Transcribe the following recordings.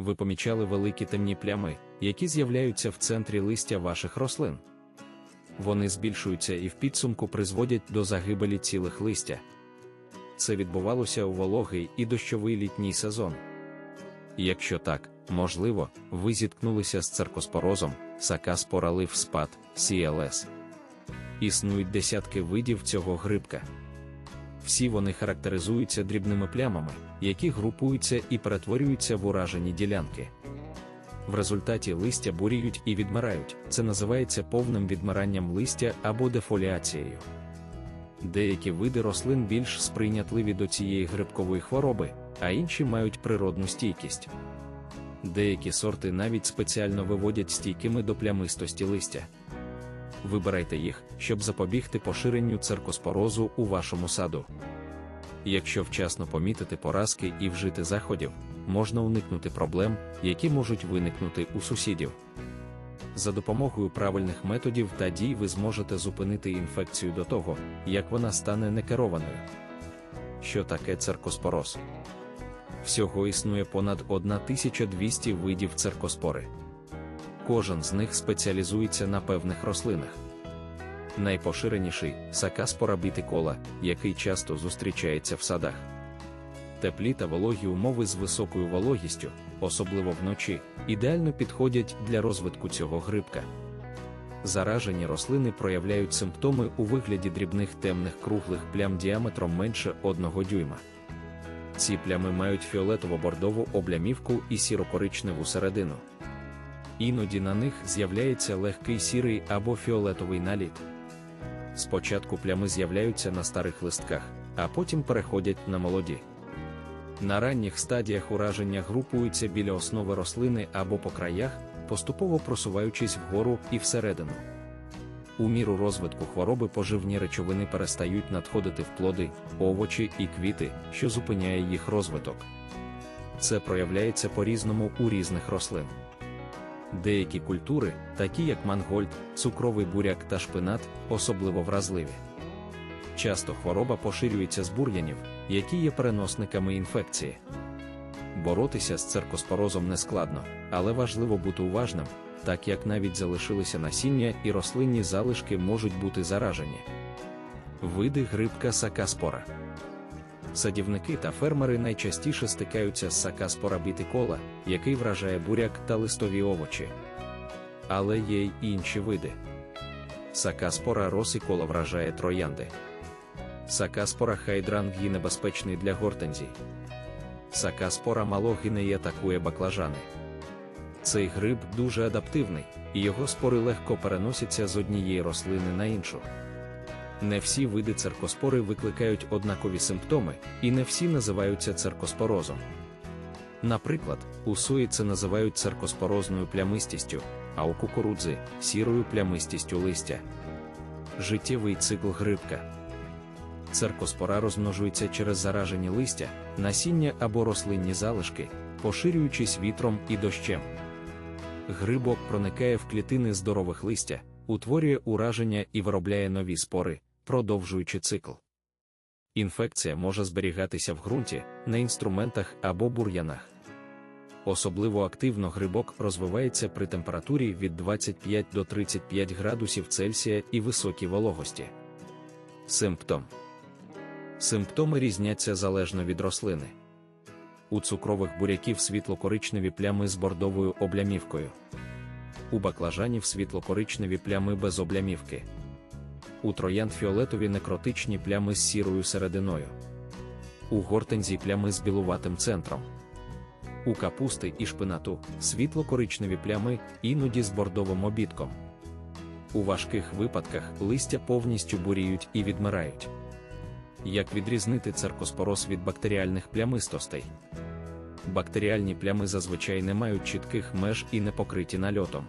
Ви помічали великі темні плями, які з'являються в центрі листя ваших рослин. Вони збільшуються і в підсумку призводять до загибелі цілих листя. Це відбувалося у вологий і дощовий літній сезон. Якщо так, можливо, ви зіткнулися з церкоспорозом, сакаспора лив спад, CLS. Існують десятки видів цього грибка. Всі вони характеризуються дрібними плямами, які групуються і перетворюються в уражені ділянки. В результаті листя буріють і відмирають. Це називається повним відмиранням листя або дефоліацією. Деякі види рослин більш сприйнятливі до цієї грибкової хвороби, а інші мають природну стійкість. Деякі сорти навіть спеціально виводять стійкими до плямистості листя. Вибирайте їх, щоб запобігти поширенню церкоспорозу у вашому саду. Якщо вчасно помітити поразки і вжити заходів, можна уникнути проблем, які можуть виникнути у сусідів. За допомогою правильних методів та дій ви зможете зупинити інфекцію до того, як вона стане некерованою. Що таке церкоспороз? Всього існує понад 1200 видів церкоспори. Кожен з них спеціалізується на певних рослинах. Найпоширеніший сакаспора бітикола, який часто зустрічається в садах. Теплі та вологі умови з високою вологістю, особливо вночі, ідеально підходять для розвитку цього грибка. Заражені рослини проявляють симптоми у вигляді дрібних темних круглих плям діаметром менше 1 дюйма. Ці плями мають фіолетово-бордову облямівку і сіро-коричневу середину. Іноді на них з'являється легкий сірий або фіолетовий наліт. Спочатку плями з'являються на старих листках, а потім переходять на молоді. На ранніх стадіях ураження групуються біля основи рослини або по краях, поступово просуваючись вгору і всередину. У міру розвитку хвороби поживні речовини перестають надходити в плоди, овочі і квіти, що зупиняє їх розвиток. Це проявляється по-різному у різних рослин. Деякі культури, такі як мангольд, цукровий буряк та шпинат, особливо вразливі. Часто хвороба поширюється з бур'янів, які є переносниками інфекції. Боротися з церкоспорозом нескладно, але важливо бути уважним, так як навіть залишилися насіння і рослинні залишки можуть бути заражені. Види грибка сакаспора. Садівники та фермери найчастіше стикаються з сакаспора бітикола, який вражає буряк та листові овочі. Але є й інші види. Сакаспора росикола вражає троянди. Сакаспора хайдрангі небезпечний для гортензій. Сакаспора малогінеє атакує баклажани. Цей гриб дуже адаптивний, і його спори легко переносяться з однієї рослини на іншу. Не всі види церкоспори викликають однакові симптоми, і не всі називаються церкоспорозом. Наприклад, у сої це називають церкоспорозною плямистістю, а у кукурудзи сірою плямистістю листя. Життєвий цикл грибка. Церкоспора розмножується через заражені листя, насіння або рослинні залишки, поширюючись вітром і дощем. Грибок проникає в клітини здорових листя, утворює ураження і виробляє нові спори, продовжуючи цикл. Інфекція може зберігатися в ґрунті, на інструментах або бур'янах. Особливо активно грибок розвивається при температурі від 25 до 35 градусів Цельсія і високій вологості. Симптом Симптоми різняться залежно від рослини. У цукрових буряків світло-коричневі плями з бордовою облямівкою. У баклажанів світло-коричневі плями без облямівки. У троянд фіолетові некротичні плями з сірою серединою. У гортензі плями з білуватим центром. У капусти і шпинату світло-коричневі плями, іноді з бордовим обідком. У важких випадках листя повністю буріють і відмирають. Як відрізнити церкоспороз від бактеріальних плямистостей? Бактеріальні плями зазвичай не мають чітких меж і не покриті нальотом.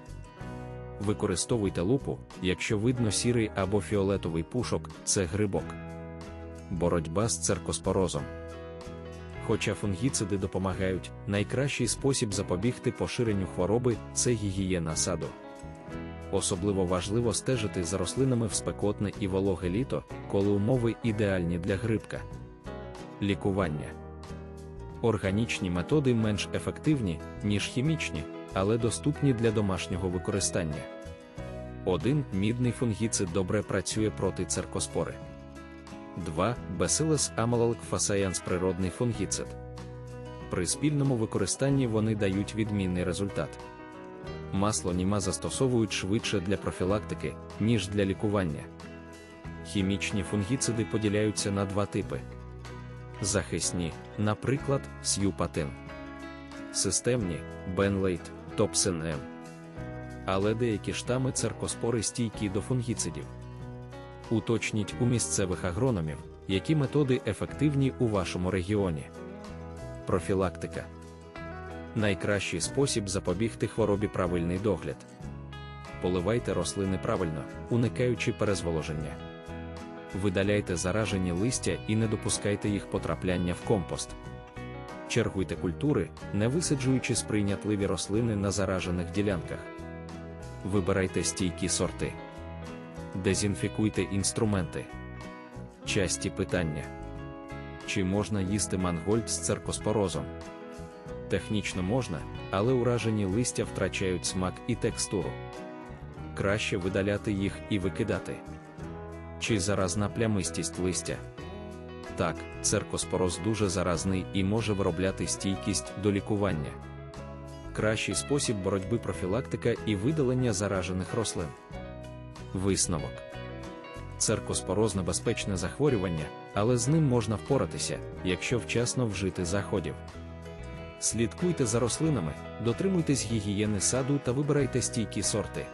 Використовуйте лупу, якщо видно сірий або фіолетовий пушок, це грибок. Боротьба з церкоспорозом. Хоча фунгіциди допомагають, найкращий спосіб запобігти поширенню хвороби це гігієна саду. Особливо важливо стежити за рослинами в спекотне і вологе літо, коли умови ідеальні для грибка. Лікування Органічні методи менш ефективні, ніж хімічні, але доступні для домашнього використання. 1. Мідний фунгіцид добре працює проти церкоспори. 2. Bacillus amyloic fascians природний фунгіцид. При спільному використанні вони дають відмінний результат. Масло німа застосовують швидше для профілактики, ніж для лікування. Хімічні фунгіциди поділяються на два типи: захисні, наприклад, сюпатин, системні бенлейт, топсин М. Але деякі штами церкоспори стійкі до фунгіцидів. Уточніть у місцевих агрономів, які методи ефективні у вашому регіоні. Профілактика найкращий спосіб запобігти хворобі правильний догляд. Поливайте рослини правильно, уникаючи перезволоження. Видаляйте заражені листя і не допускайте їх потрапляння в компост. Чергуйте культури, не висаджуючи сприйнятливі рослини на заражених ділянках. Вибирайте стійкі сорти. Дезінфікуйте інструменти. Часті питання: чи можна їсти мангольд з церкоспорозом? Технічно можна, але уражені листя втрачають смак і текстуру. Краще видаляти їх і викидати. Чи заразна плямистість листя? Так, церкоспороз дуже заразний і може виробляти стійкість до лікування. Кращий спосіб боротьби профілактика і видалення заражених рослин. Висновок. Церкоспороз небезпечне захворювання, але з ним можна впоратися, якщо вчасно вжити заходів. Слідкуйте за рослинами, дотримуйтесь гігієни саду та вибирайте стійкі сорти.